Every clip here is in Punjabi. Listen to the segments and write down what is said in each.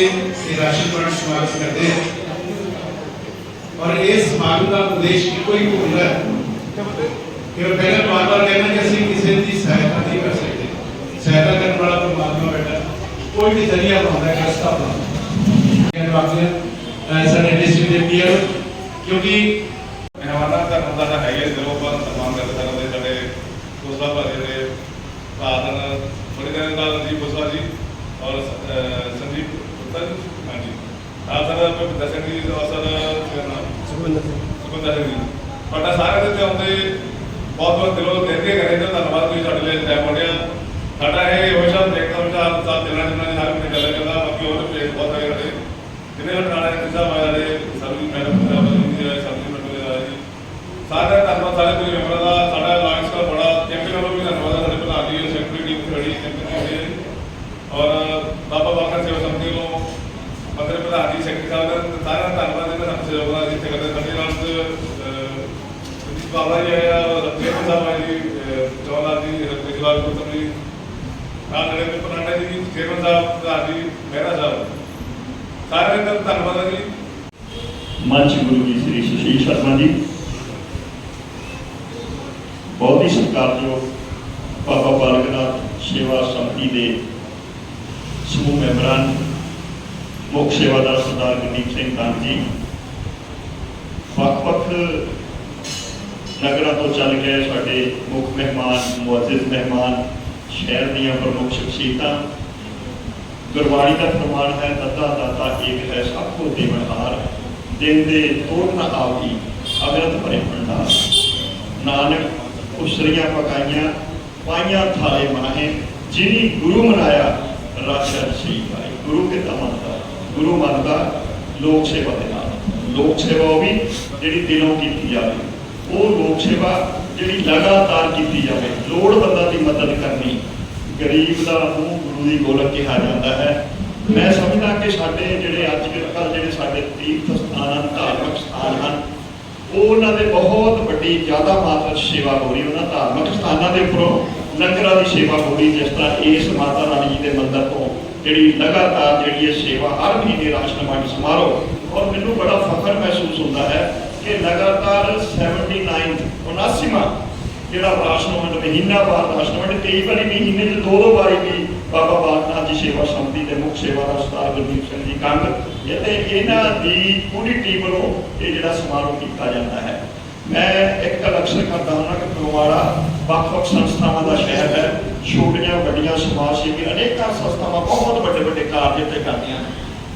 ਸਮਾਗਮ ਕਰਦੇ ਹਾਂ ਔਰ ਇਸ ਸਮਾਗਮ ਦਾ ਉਦੇਸ਼ ਇੱਕੋ ਹੀ ਹੁੰਦਾ ਹੈ ਕਿ ਉਹ ਪਹਿਲਾਂ ਵਾਰ-ਵਾਰ ਕਹਿੰਦਾ ਕਿ ਅਸੀਂ ਕਿਸੇ ਦੀ ਸਹਾਇਤਾ ਨਹੀਂ ਕਰ ਸਕਦੇ ਸਹਾਇਤਾ ਕਰਨ ਵਾਲਾ ਪਰਮਾਤਮਾ ਬੈਠਾ ਕੋਈ ਵੀ ਜ਼ਰੀਆ ਬਣਾਉਂਦਾ ਹੈ ਰਸਤਾ ਬਣਾਉਂਦਾ ਹੈ ਵਾਕਿਆ ਸਾਡੇ ਡਿਸਟ੍ਰਿਕਟ ਦੇ ਪੀਆਰ ਕਿਉਂਕਿ ਮਹਿਮਾਨਾਂ ਦਾ ਬੰਦਾ ਤਾਂ ਹੈ ਹੀ ਹੈ, ਦਿਲੋਂ ਬਹੁਤ ਸਨਮਾਨ ਕਰਦੇ ਸਾਡੇ ਸਾਡੇ ਦੋਸਤਾਂ ਭਾਜੀ ਦੇ ਭਾਦਨ ਬੜੇ ਦਿਨ ਦਾ ਰਣਜੀਤ ਬੁਸਵਾ ਜੀ ਔਰ ਅਹ, ਸੰਦੀਪ ਜੀ ਹਾਂਜੀ। ਆਪ ਸਰ ਭਿੰਦਰ ਸਿੰਘ ਜੀ ਔਰ ਸਰ ਕੀ ਨਾਮ? ਸੁਖਵਿੰਦਰ ਸਿੰਘ। ਜੀ। ਤੁਹਾਡਾ ਸਾਰਿਆਂ ਦੇ ਆਉਂਦੇ ਬਹੁਤ ਬਹੁਤ ਦਿਲੋਂ ਦੇ ਕੇ ਕਰੇ ਤਾਂ ਧੰਨਵਾਦ ਤੁਸੀਂ ਸਾਡੇ ਲਈ ਟਾਈਮ ਕੱਢਿਆ ਸਾਡਾ ਇਹ ਹਮੇਸ਼ਾ ਦੇਖਦਾ ਹਮੇਸ਼ਾ ਸਾਥ ਦੇਣਾ ਜਿੰਨਾ ਨੇ ਹਰ ਕੋਈ ਗੱਲ ਕਰਦਾ ਬਾਕੀ ਹੋਰ ਵੀ ਬਹੁਤ ਹੈ ਸਾਡੇ। ਜਿੰਨੇ ਵੀ ਨਾਲੇ ਕਿਸਾ ਮਾਇਆ ਦੇ ਸਰਵੀ ਮੈਡਮ ਦਾ ਜੀ ਸਰਵੀ ਮੈਡਮ ਦਾ ਜੀ ਸਾਡਾ ਧੰਨਵਾਦ ਸਾਰੇ ਕੋਈ ਮੈਂਬਰਾਂ ਦਾ ਸਾਡਾ ਲਾਇੰਸ ਦਾ ਬੜਾ ਚੈਂਪੀਅਨ ਵੱਲੋਂ ਵੀ ਧੰਨਵਾਦ ਸਾਡੇ ਪ੍ਰਧਾਨ ਜੀ ਸੈਕਟਰੀ ਟੀਮ ਖੜੀ ਚੈਂਪੀਅਨ ਹੋਈ ਹੈ ਔਰ ਬਾਬਾ ਬਾਕਰ ਸੇਵਾ ਮੰਤਰੀ ਪ੍ਰਧਾਨ ਜੀ ਸੈਕਟਰੀ ਸਾਹਿਬ ਦਾ ਸਾਰਿਆਂ ਦਾ ਧੰਨਵਾਦ ਇਹਨਾਂ ਸਭ ਸੇਵਾ ਦਾ ਜਿੱਥੇ ਕਰਦੇ ਸਾਡੇ ਨਾਲ ਜੀ ਬਾਬਾ ਜੀ ਆਇਆ ਰਤਨ ਸਾਹਿਬ ਜੀ ਜਵਾਹਰ ਜੀ ਰਿਜਵਾਲ ਗੁਰਤਮ ਜੀ, ਨਾਲ ਨਰੇ ਪਨਾਂਡੇ ਜੀ ਚੇਅਰਮੈਨ ਸਾਹਿਬ ਪ੍ਰਧਾਨ ਜੀ, ਮਹਿਰਾ ਸਾਹਿਬ। ਸਾਰਿਆਂ ਦਾ ਧੰਨਵਾਦ ਜੀ। ਮੰਚ ਗੁਰੂ ਜੀ, ਸ੍ਰੀ ਸੁਸ਼ੀਲ ਸ਼ਰਮਾ ਜੀ। ਬਹੁਤ ਹੀ ਸਤਿਕਾਰਯੋਗ ਬਾਬਾ ਬਾਲਕਨਾਥ ਸੇਵਾ ਸੰਮਤੀ ਦੇ ਸਮੂਹ ਮੈਂਬਰਾਂ ਮੁੱਖ ਸੇਵਾਦਾਰ ਸਰਦਾਰ ਗੁਰਦੀਪ ਸਿੰਘ ਕੰਗ ਜੀ। ਵੱਖ-ਵੱਖ ਨਗਰਾਂ ਤੋਂ ਚੱਲ ਕੇ ਸਾਡੇ ਮੁੱਖ ਮਹਿਮਾਨ, ਮੁਅੱਜ਼ਜ਼ ਮਹਿਮਾਨ, ਸ਼ਹਿਰ ਦੀਆਂ ਪ੍ਰਮੁੱਖ ਸ਼ਖਸੀਅਤਾਂ। ਗੁਰਬਾਣੀ ਦਾ ਫਰਮਾਨ ਹੈ ਦੱਦਾ ਦਾਤਾ ਏਕ ਹੈ, ਸਭ ਕੋ ਦੇਵਨਹਾਰ ਦਿਨ ਦੇ ਤੋੜ ਨਾ ਆਵੀ ਅਗਰਤ ਭਰੇ ਭੰਡਾਰ। ਨਾਨਕ, ਉਸਰੀਆਂ ਪਕਾਈਆਂ, ਪਾਈਆਂ ਥਾਲੇ ਮਾਹੇ ਜਿਨੀ ਗੁਰੂ ਮਨਾਇਆ ਰਾਸ਼ਾ ਸਹੀ ਭਾਈ ਗੁਰੂ ਕਿਤਾ ਮੰਨਦਾ ਗੁਰੂ ਮੰਨਦਾ ਲੋਕ ਸੇਵਾ ਦੇ ਨਾਲ। ਲੋਕ ਸੇਵਾ ਉਹ ਵੀ ਜਿਹੜੀ ਦਿਲੋਂ ਕੀਤੀ ਜਾਵੇ। ਉਹ ਲੋਕ ਸੇਵਾ ਜਿਹੜੀ ਲਗਾਤਾਰ ਕੀਤੀ ਜਾਵੇ। ਲੋੜਵੰਦਾਂ ਦੀ ਮਦਦ ਕਰਨੀ ਗਰੀਬ ਦਾ ਮੂੰਹ ਗੁਰੂ ਦੀ ਗੋਲਕ ਕਿਹਾ ਜਾਂਦਾ ਹੈ। ਮੈਂ ਸਮਝਦਾ ਕਿ ਸਾਡੇ ਜਿਹੜੇ ਅੱਜ ਕੱਲ੍ਹ ਜਿਹੜੇ ਸਾਡੇ ਤੀਰਥ ਸਥਾਨ ਹਨ, ਧਾਰਮਿਕ ਸਥਾਨ ਹਨ, ਉਹ ਉਹਨਾਂ ਦੇ ਬਹੁਤ ਵੱਡੀ ਜ਼ਿਆਦਾ ਮਾਤਰਾ ਸੇਵਾ ਹੋ ਰਹੀ ਉਹਨਾਂ ਧਾਰਮਿਕ ਸਥਾਨਾਂ ਦੇ ਉੱਪਰੋਂ ਲੰਗਰਾਂ ਦੀ ਸੇਵਾ ਹੋ ਰਹੀ ਜਿਸ ਤਰ੍ਹਾਂ ਇਸ ਮਾਤਾ ਰਾਣੀ ਜੀ ਦੇ ਮੰਦਰ ਤੋਂ ਜਿਹੜੀ ਲਗਾਤਾਰ ਜਿਹੜੀ ਇਹ ਸੇਵਾ ਹਰ ਮਹੀਨੇ ਰਾਸ਼ਨ ਵੰਡ ਸਮਾਰੋਹ, ਔਰ ਮੈਨੂੰ ਬੜਾ ਫਖਰ ਮਹਿਸੂਸ ਹੁੰਦਾ ਹੈ ਕਿ ਲਗਾਤਾਰ 79 79ਵਾਂ ਜਿਹੜਾ ਰਾਸ਼ਨ ਵੰਡ ਮਹੀਨਾ ਬਾਅਦ ਰਾਸ਼ਨ ਵੰਡ, ਕਈ ਵਾਰੀ ਮਹੀਨੇ 'ਚ ਦੋ ਦੋ ਵਾਰੀ ਵੀ ਬਾਬਾ ਬਾਲਕਨਾਥ ਜੀ ਸੇਵਾ ਸੰਮਤੀ ਦੇ ਮੁੱਖ ਸੇਵਾਦਾਰ ਸਰਦਾਰ ਗੁਰਦੀਪ ਸਿੰਘ ਜੀ ਕੰਗ, ਇਹ ਤੇ ਇਹਨਾਂ ਦੀ ਪੂਰੀ ਟੀਮ ਵੱਲੋਂ ਇਹ ਜਿਹੜਾ ਸਮਾਰੋਹ ਕੀਤਾ ਜਾਂਦਾ ਹੈ। ਮੈਂ ਇੱਕ ਅਕਸਰ ਕਰਦਾ ਹਾਂ ਕਿ ਫਗਵਾੜਾ ਵੱਖ-ਵੱਖ ਸੰਸਥਾਵਾਂ ਦਾ ਸ਼ਹਿਰ ਹੈ। ਛੋਟੀਆਂ, ਵੱਡੀਆਂ ਸਮਾਜ ਸੇਵੀ ਅਨੇਕਾਂ ਸੰਸਥਾਵਾਂ ਬਹੁਤ ਵੱਡੇ ਵੱਡੇ ਕਾਰਜ ਇੱਥੇ ਕਰਦੀਆਂ ਹਨ।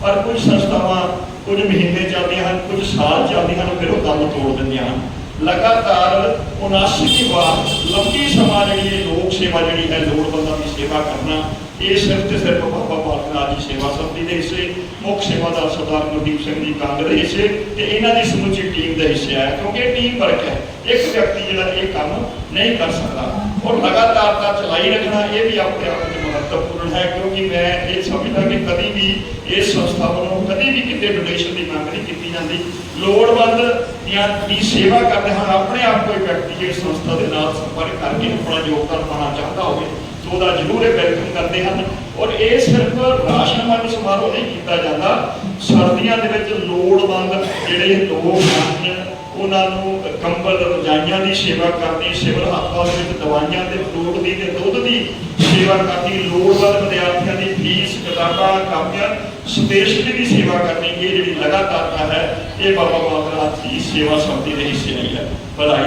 ਪਰ ਕੁਝ ਸੰਸਥਾਵਾਂ ਕੁਝ ਮਹੀਨੇ ਚੱਲਦੀਆਂ ਹਨ, ਕੁਝ ਸਾਲ ਚੱਲਦੀਆਂ ਹਨ, ਫਿਰ ਉਹ ਕੰਮ ਤੋੜ ਦਿੰਦੀਆਂ ਹਨ। ਲਗਾਤਾਰ 79 ਵਾਰ ਲੰਬੀ ਸਮਾਂ ਜਿਹੜੀ ਇਹ ਲੋਕ ਸੇਵਾ ਜਿਹੜੀ ਹੈ, ਲੋੜਵੰਦਾਂ ਦੀ ਸੇਵਾ ਕਰਨਾ, ਇਹ ਸਿਰਫ ਤੇ ਸਿਰਫ ਬਾਬਾ ਬਾਲਕਨਾਥ ਦੀ ਸੇਵਾ ਸੰਮਤੀ ਦੇ ਹਿੱਸੇ, ਮੁੱਖ ਸੇਵਾਦਾਰ ਸਰਦਾਰ ਗੁਰਦੀਪ ਸਿੰਘ ਜੀ ਕੰਗ ਦੇ ਹਿੱਸੇ ਤੇ ਇਹਨਾਂ ਦੀ ਸਮੁੱਚੀ ਟੀਮ ਦੇ ਹਿੱਸੇ ਹੈ, ਕਿਉਂਕਿ ਇਹ ਟੀਮ ਵਰਕ ਹੈ। ਇੱਕ ਵਿਅਕਤੀ ਜਿਹੜਾ ਇਹ ਕੰਮ ਨਹੀਂ ਕਰ ਸਕਦਾ ਔਰ ਲਗਾਤਾਰ ਤਾਂ ਚਲਾਈ ਰੱਖਣਾ, ਇਹ ਵੀ ਆਪਣੇ ਆਪ ਮਹੱਤਵਪੂਰਨ ਹੈ, ਕਿਉਂਕਿ ਮੈਂ ਇਹ ਸਮਝਦਾ ਕਿ ਕਦੀ ਵੀ ਇਸ ਸੰਸਥਾ ਵੱਲੋਂ ਕਦੀ ਵੀ ਕਿਤੇ ਡੋਨੇਸ਼ਨ ਦੀ ਮੰਗ ਨਹੀਂ ਕੀਤੀ ਜਾਂਦੀ। ਲੋੜਵੰਦ ਦੀਆਂ ਦੀ ਸੇਵਾ ਕਰਦੇ ਹਨ, ਆਪਣੇ ਆਪ ਕੋਈ ਵਿਅਕਤੀ ਇਸ ਸੰਸਥਾ ਦੇ ਨਾਲ ਸੰਪਰਕ ਕਰਕੇ ਆਪਣਾ ਯੋਗਦਾਨ ਪਾਉਣਾ ਚਾਹੁੰਦਾ ਹੋਵੇ, ਤਾਂ ਉਹਦਾ ਜ਼ਰੂਰ ਵੈਲਕਮ ਕਰਦੇ ਹਨ। ਔਰ ਇਹ ਸਿਰਫ ਰਾਸ਼ਨ ਵੰਡ ਸਮਾਰੋਹ ਨਹੀਂ ਕੀਤਾ ਜਾਂਦਾ। ਸਰਦੀਆਂ ਦੇ ਵਿੱਚ ਲੋੜਵੰਦ ਜਿਹੜੇ ਲੋਕ ਹਨ ਉਹਨਾਂ ਨੂੰ ਕੰਬਲ, ਰਜਾਈਆਂ ਦੀ ਸੇਵਾ ਕਰਨੀ, ਸਿਵਲ ਹਸਪਤਾਲ ਵਿੱਚ ਦਵਾਈਆਂ ਤੇ ਫਰੂਟ ਦੀ ਤੇ ਦੁੱਧ ਦੀ ਸੇਵਾ ਕਰਨੀ, ਲੋੜਵੰਦ ਵਿਦਿਆਰਥੀਆਂ ਦੀ ਫੀਸ, ਕਿਤਾਬਾਂ, ਕਾਪੀਆਂ ਸਪੈਸ਼ਲੀ ਦੀ ਸੇਵਾ ਕਰਨੀ। ਇਹ ਜਿਹੜੀ ਲਗਾਤਾਰ ਹੈ, ਇਹ ਬਾਬਾ ਬਾਲਕਨਾਥ ਦੀ ਸੇਵਾ ਸੰਮਤੀ ਦੇ ਹਿੱਸੇ ਨਹੀਂ ਹੈ। ਵਧਾਈ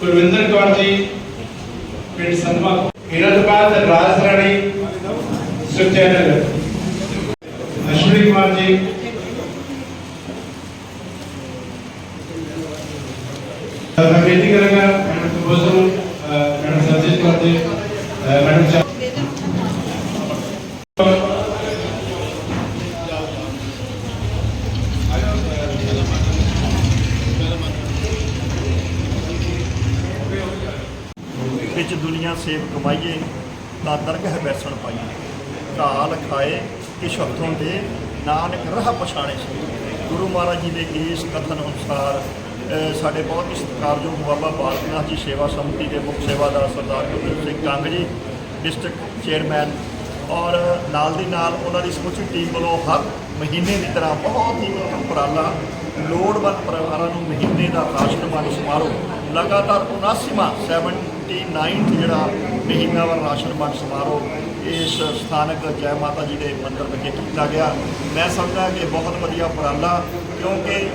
ਗੁਰਵਿੰਦਰ ਕੌਰ ਜੀ, ਪਿੰਡ ਸੰਮਾ ਇਹਨਾਂ ਤੋਂ ਬਾਅਦ ਰਾਜ ਰਾਣੀ ਸੁਚੈਨਲ ਅਸ਼ਵਨੀ ਕੁਮਾਰ ਜੀ ਅਹ ਮੈਂ ਬੇਨਤੀ ਕਰਾਂਗਾ ਮੈਡਮ ਕੰਪੋਜ਼ਰ ਨੂੰ ਅਹ ਮੈਡਮ ਸਰਜੀਤ ਕੌਰ ਜੀ ਅਹ ਮੈਡਮ ਚਾ- ਵਿੱਚ ਦੁਨੀਆ ਸੇਵ ਕਮਾਈਏ ਤਾਂ ਦਰਗਹ ਬੈਸਣ ਪਾਈਏ। ਕਾਲ ਖਾਏ ਕਿਛ ਹੱਥੋਂ ਦੇ। ਨਾਨਕ ਰਾਹ ਪਛਾਣੇ ਸੀ। ਗੁਰੂ ਮਹਾਰਾਜ ਜੀ ਦੇ ਕੇਸ ਕਥਨ ਅਨੁਸਾਰ ਸਾਡੇ ਬਹੁਤ ਹੀ ਸਤਿਕਾਰਯੋਗ ਬਾਬਾ ਬਾਲਕਨਾਥ ਜੀ ਸੇਵਾ ਸਮਿਤੀ ਦੇ ਮੁੱਖ ਸੇਵਾਦਾਰ ਸਰਦਾਰ ਗੁਰਦੀਪ ਸਿੰਘ ਕੰਗ ਜੀ, ਡਿਸਟ੍ਰਿਕਟ ਚੇਅਰਮੈਨ ਔਰ ਨਾਲ ਦੀ ਨਾਲ ਉਹਨਾਂ ਦੀ ਸਮੁੱਚੀ ਟੀਮ ਵੱਲੋਂ ਹਰ ਮਹੀਨੇ ਦੀ ਤਰ੍ਹਾਂ ਬਹੁਤ ਹੀ ਉਪਰਾਲਾ ਲੋੜਵੰਦ ਪਰਿਵਾਰਾਂ ਨੂੰ ਮਹੀਨੇ ਦਾ ਰਾਸ਼ਨ ਵੰਡ ਸਮਾਰੋਹ, ਲਗਾਤਾਰ 79ਵਾਂ 79th ਜਿਹੜਾ ਮਹੀਨਾਵਾਰ ਰਾਸ਼ਨ ਵੰਡ ਸਮਾਰੋਹ ਇਸ ਸਥਾਨਕ ਜੈ ਮਾਤਾ ਜੀ ਦੇ ਮੰਦਿਰ ਵਿਖੇ ਕੀਤਾ ਗਿਆ। ਮੈਂ ਸਮਝਦਾ ਕਿ ਬਹੁਤ ਵਧੀਆ ਉਪਰਾਲਾ, ਕਿਉਂਕਿ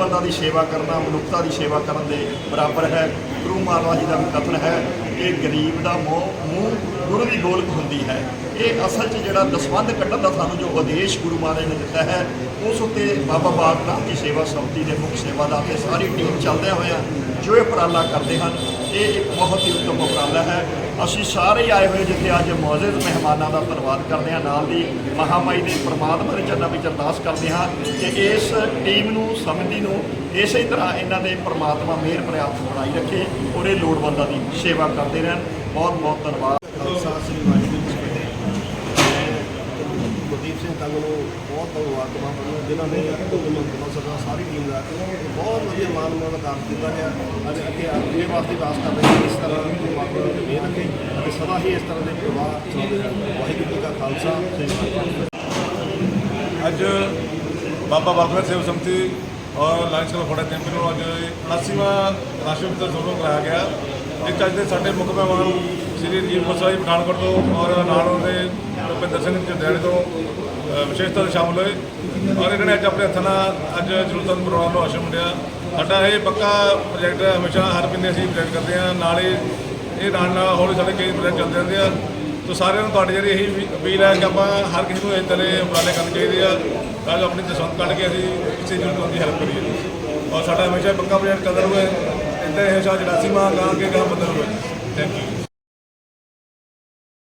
ਲੋੜਵੰਦਾਂ ਦੀ ਸੇਵਾ ਕਰਨਾ, ਮਨੁੱਖਤਾ ਦੀ ਸੇਵਾ ਕਰਨ ਦੇ ਬਰਾਬਰ ਹੈ। ਗੁਰੂ ਮਹਾਰਾਜ ਜੀ ਦਾ ਵੀ ਕਥਨ ਹੈ। ਕਿ ਗਰੀਬ ਦਾ ਮੂੰਹ ਮੂੰਹ ਗੁਰੂ ਦੀ ਗੋਲਕ ਹੁੰਦੀ ਹੈ। ਇਹ ਅਸਲ 'ਚ ਜਿਹੜਾ ਦਸਵੰਧ ਕੱਢਣ ਦਾ ਸਾਨੂੰ ਜੋ ਉਦੇਸ਼ ਗੁਰੂ ਮਹਾਰਾਜ ਨੇ ਦਿੱਤਾ ਹੈ, ਉਸ ਉੱਤੇ ਬਾਬਾ ਬਾਲਕ ਨਾਥ ਦੀ ਸੇਵਾ ਸਮਿਤੀ ਦੇ ਮੁੱਖ ਸੇਵਾਦਾਰ ਤੇ ਸਾਰੀ ਟੀਮ ਚੱਲਦੇ ਹੋਏ ਆ ਜੋ ਇਹ ਉਪਰਾਲਾ ਕਰਦੇ ਹਨ, ਇਹ ਇੱਕ ਬਹੁਤ ਹੀ ਉੱਤਮ ਉਪਰਾਲਾ ਹੈ। ਅਸੀਂ ਸਾਰੇ ਆਏ ਹੋਏ ਜਿੱਥੇ ਅੱਜ ਮੌਜੂਦ ਮਹਿਮਾਨਾਂ ਦਾ ਧੰਨਵਾਦ ਕਰਦੇ ਹਾਂ। ਨਾਲ ਦੀ ਮਹਾਮਾਈ ਦੇ ਪ੍ਰਮਾਤਮਾ ਦੇ ਚਰਨਾਂ ਵਿੱਚ ਅਰਦਾਸ ਕਰਦੇ ਹਾਂ ਕਿ ਇਸ ਟੀਮ ਨੂੰ ਸਮਿਤੀ ਨੂੰ ਇਸੇ ਤਰ੍ਹਾਂ ਇਹਨਾਂ ਦੇ ਪ੍ਰਮਾਤਮਾ ਮਿਹਰ ਹੱਥ ਬਣਾਈ ਰੱਖੇ ਔਰ ਇਹ ਲੋੜਵੰਦਾਂ ਦੀ ਸੇਵਾ ਕਰਦੇ ਰਹਿਣ। ਬਹੁਤ ਬਹੁਤ ਧੰਨਵਾਦ। ਖਾਲਸਾ ਸ੍ਰੀ ਵਾਹਿਗੁਰੂ ਜੀ ਕੀ ਗੁਰਦੀਪ ਸਿੰਘ ਕੰਗ ਨੂੰ ਬਹੁਤ ਧੰਨਵਾਦ ਹਾਂ ਜਿਨ੍ਹਾਂ ਨੇ ਮੈਨੂੰ ਕਮਲ ਸਰਦਾਰ ਸਾਰੀ ਟੀਮ ਦਾ ਬਹੁਤ ਵਧੀਆ ਮਾਨ ਮਾਨ ਕੰਮ ਕੀਤਾ ਗਿਆ। ਅਤੇ ਅੱਗੇ ਅੱਗੇ ਵਾਸਤੇ ਵਾਸ ਕਰਦੇ ਹਾਂ। ਇਸ ਤਰ੍ਹਾਂ ਪਰਮਾਤਮਾ ਨੂੰ ਮਿਹਰ ਰੱਖੇ ਅਤੇ ਸਦਾ ਹੀ ਇਸ ਤਰ੍ਹਾਂ ਦੇ ਪ੍ਰਵਾਹ ਚੱਲਦੇ ਰਹਿਣ ਵਾਹਿਗੁਰੂ ਜੀ ਕਾ ਖਾਲਸਾ। ਸ੍ਰੀ ਵਾਹਿਗੁਰੂ ਅੱਜ ਬਾਬਾ ਬਾਲਕਨਾਥ ਸੇਵਾ ਸਮਿਤੀ ਔਰ ਲਾਇਨਸ ਕਲੱਬ ਫੋੜਾ ਕੈਂਪ ਨੂੰ ਅੱਜ 80ਵਾਂ ਰਾਸ਼ਟਰੀ ਵਿਤਰ ਸਮਾਰੋਹ ਕਰਾਇਆ ਗਿਆ। ਇਹ ਅੱਜ ਦੇ ਸਾਡੇ ਮੁੱਖ ਮਹਿਮਾਨ ਸ੍ਰੀ ਰਜੀਵ ਗੋਸਵਾਈ ਪਠਾਨਕੋਟ ਤੋਂ ਔਰ ਨਾਲ ਉਹਦੇ ਰੁਪਿੰਦਰ ਸਿੰਘ ਜੰਦਿਆਲੇ ਤੋਂ ਅ, ਵਿਸ਼ੇਸ਼ ਤੌਰ ਤੇ ਸ਼ਾਮਲ ਹੋਏ। ਔਰ ਇਹਨਾਂ ਨੇ ਅੱਜ ਆਪਣੇ ਹੱਥਾਂ ਨਾਲ ਅੱਜ ਜ਼ਰੂਰਤਮੰਦ ਪਰਿਵਾਰ ਨੂੰ ਆਸ਼ਰਮ ਵੰਡਿਆ ਸਾਡਾ ਇਹ ਪੱਕਾ ਪ੍ਰੋਜੈਕਟ ਹਮੇਸ਼ਾ ਹਰ ਮਹੀਨੇ ਅਸੀਂ ਪ੍ਰੋਜੈਕਟ ਕਰਦੇ ਹਾਂ। ਨਾਲ ਹੀ ਇਹ ਨਾਲ ਨਾਲ ਹੌਲੀ ਸਾਡੇ ਕਈ ਪ੍ਰੋਜੈਕਟ ਚੱਲਦੇ ਰਹਿੰਦੇ ਆ। ਸੋ ਸਾਰਿਆਂ ਨੂੰ ਤੁਹਾਡੀ ਜਿਹੜੀ ਇਹੀ ਅਪੀਲ ਹੈ ਕਿ ਆਪਾਂ ਹਰ ਕਿਸੇ ਨੂੰ ਇਸ ਤਰ੍ਹਾਂ ਉਪਰਾਲੇ ਕਰਨੇ ਚਾਹੀਦੇ ਆ। ਤਾਂ ਜੋ ਆਪਣੀ ਦਸਵੰਦ ਕੱਢ ਕੇ ਅਸੀਂ ਕਿਸੇ ਜ਼ਰੂਰਤਮੰਦ ਦੀ ਹੈਲਪ ਕਰੀਏ। ਔਰ ਸਾਡਾ ਹਮੇਸ਼ਾ ਪੱਕਾ ਪ੍ਰੋਜੈਕਟ ਚੱਲਦਾ ਰਹੇ। ਇੱਦਾਂ ਇਹ ਸ਼ਾਹ ਜਿਹੜਾ ਮਾਂ ਗਾ ਕੇ ਗਾਂ ਬੰਦਰ ਹੋਵੇ ਥੈਂਕ ਯੂ